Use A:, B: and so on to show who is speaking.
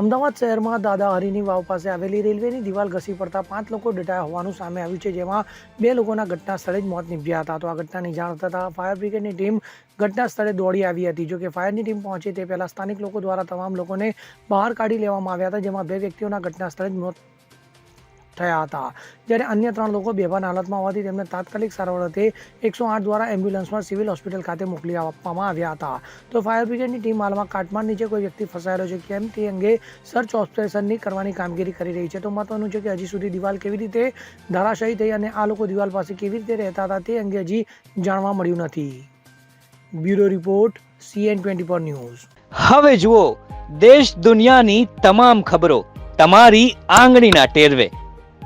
A: અમદાવાદ શહેરમાં દાદા હરિની વાવ પાસે આવેલી રેલવેની દિવાલ ઘસી પડતા પાંચ લોકો ડટાયા હોવાનું સામે આવ્યું છે, જેમાં બે લોકોના ઘટના સ્થળે જ મોત નીપજ્યા હતા. તો આ ઘટનાની જાણ થતાં ફાયર બ્રિગેડની ટીમ ઘટના સ્થળે દોડી આવી હતી. જો કે ફાયરની ટીમ પહોંચે તે પહેલાં સ્થાનિક લોકો દ્વારા તમામ લોકોને બહાર કાઢી લેવામાં આવ્યા હતા, જેમાં બે વ્યક્તિઓના ઘટના સ્થળે જ મોત થયા હતા. જ્યારે અન્ય ત્રણ લોકો બેભાન હાલતમાં હોવાથી તેમને તાત્કાલિક સારવાર અર્થે એકસો આઠ દ્વારા એમ્બ્યુલન્સમાં સિવિલ હોસ્પિટલ ખાતે મોકલી આપવામાં આવ્યા હતા. તો ફાયર બ્રિગેડની ટીમ હાલમાં કાટમાળ નીચે કોઈ વ્યક્તિ ફસાયેલો છે કેમ તે અંગે સર્ચ ઓપરેશનની કરવાની કામગીરી કરી રહી છે. તો મહત્વનું છે કે હજી સુધી દિવાલ કેવી રીતે ધરાશાયી થઈ અને આ લોકો દિવાલ પાસે કેવી રીતે રહેતા હતા તે અંગે હજી જાણવા મળ્યું નથી. Bureau report, CN twenty four news.
B: હવે જુઓ, દેશ દુનિયાની તમામ ખબરો તમારી આંગળીના ટેરવે.